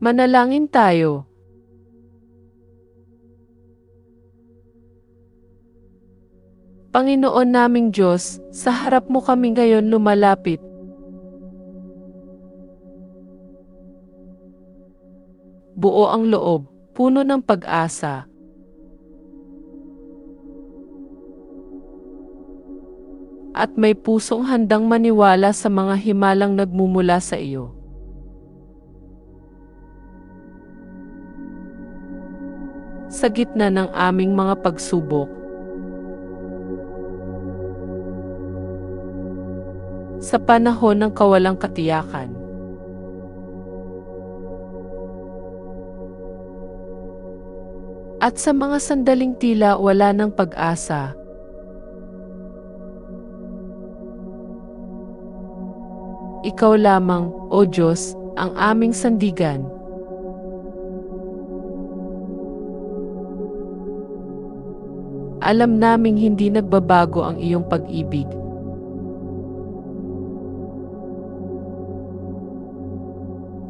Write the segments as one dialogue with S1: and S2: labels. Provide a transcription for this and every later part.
S1: Manalangin tayo. Panginoon naming Diyos, sa harap mo kami ngayon lumalapit. Buo ang loob, puno ng pag-asa. At may pusong handang maniwala sa mga himalang nagmumula sa iyo. Sa gitna ng aming mga pagsubok, sa panahon ng kawalang katiyakan. At sa mga sandaling tila wala ng pag-asa. Ikaw lamang, O Diyos, ang aming sandigan. Alam naming hindi nagbabago ang iyong pag-ibig.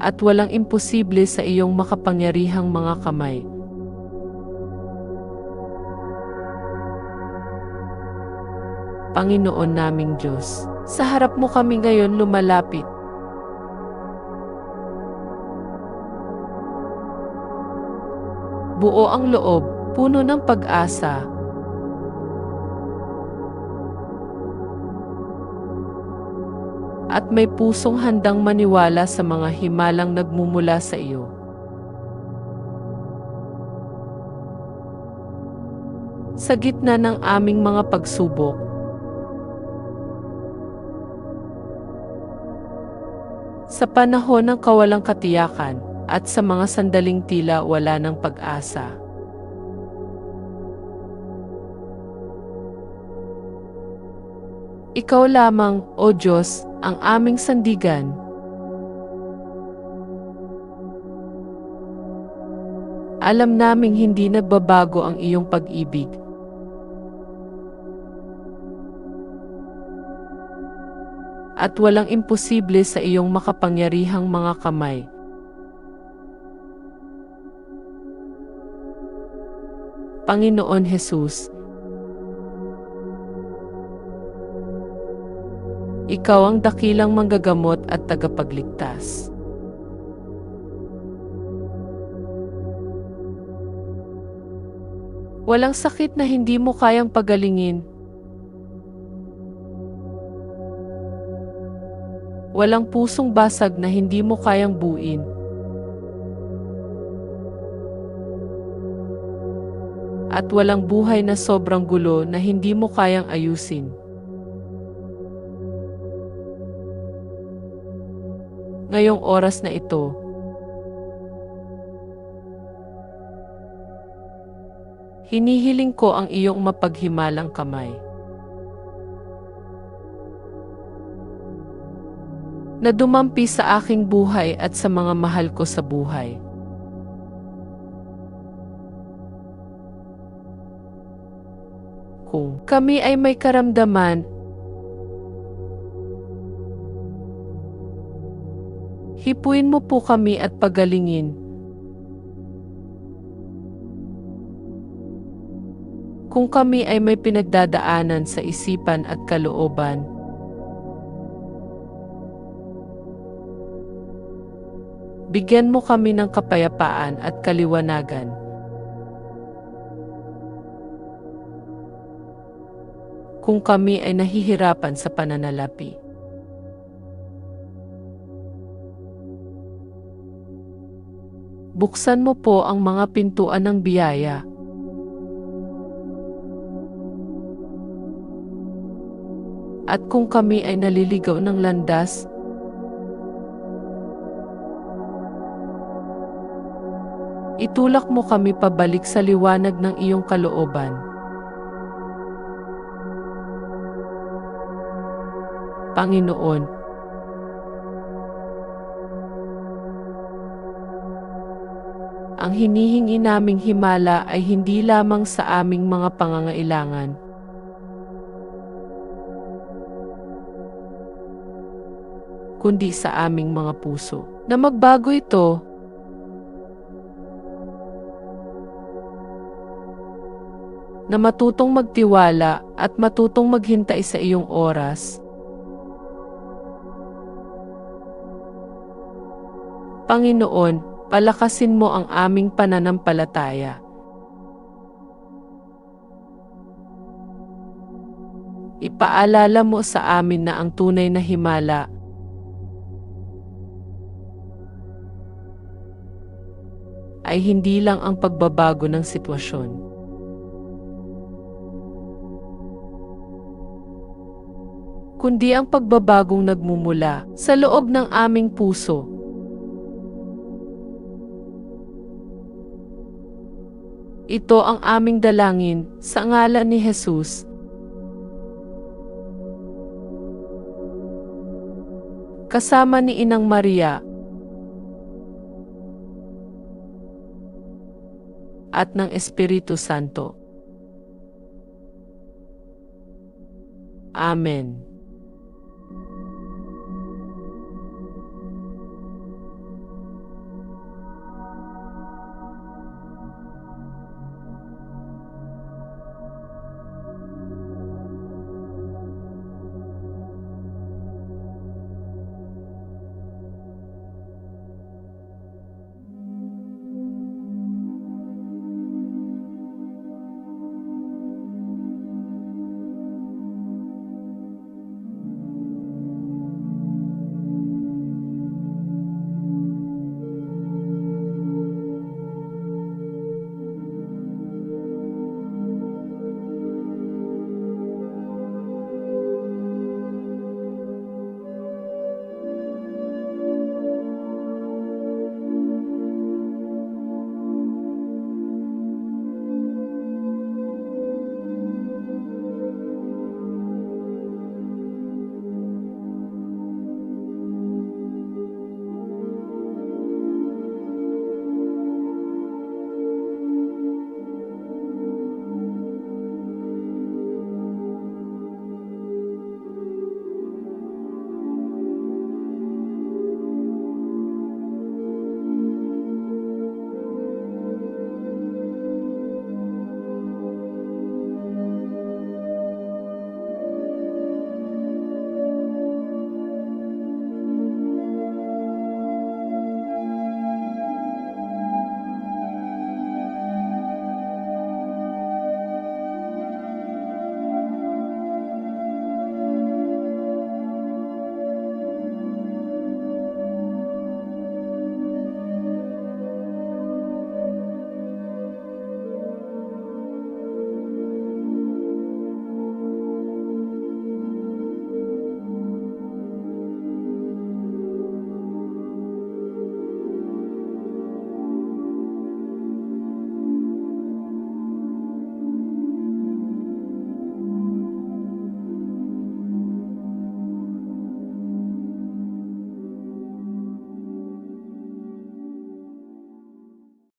S1: At walang imposible sa iyong makapangyarihang mga kamay. Panginoon naming Diyos, sa harap mo kami ngayon lumalapit. Buo ang loob, puno ng pag-asa. At may pusong handang maniwala sa mga himalang nagmumula sa iyo. Sa gitna ng aming mga pagsubok, Sa panahon ng kawalang katiyakan at sa mga sandaling tila wala ng pag-asa. Ikaw lamang, O Diyos, ang aming sandigan. Alam naming hindi nagbabago ang iyong pag-ibig. at walang imposible sa iyong makapangyarihang mga kamay. Panginoon Hesus, Ikaw ang dakilang manggagamot at tagapagligtas. Walang sakit na hindi mo kayang pagalingin Walang pusong basag na hindi mo kayang buin. At walang buhay na sobrang gulo na hindi mo kayang ayusin. Ngayong oras na ito, hinihiling ko ang iyong mapaghimalang kamay. na dumampi sa aking buhay at sa mga mahal ko sa buhay. Kung kami ay may karamdaman, hipuin mo po kami at pagalingin. Kung kami ay may pinagdadaanan sa isipan at kalooban, Bigyan mo kami ng kapayapaan at kaliwanagan. Kung kami ay nahihirapan sa pananalapi. Buksan mo po ang mga pintuan ng biyaya. At kung kami ay naliligaw ng landas, Itulak mo kami pabalik sa liwanag ng iyong kalooban. Panginoon, ang hinihingi naming himala ay hindi lamang sa aming mga pangangailangan, kundi sa aming mga puso. Na magbago ito, na matutong magtiwala at matutong maghintay sa iyong oras. Panginoon, palakasin mo ang aming pananampalataya. Ipaalala mo sa amin na ang tunay na himala ay hindi lang ang pagbabago ng sitwasyon. Kundi ang pagbabagong nagmumula sa loob ng aming puso. Ito ang aming dalangin sa ngalan ni Jesus. Kasama ni Inang Maria at ng Espiritu Santo. Amen.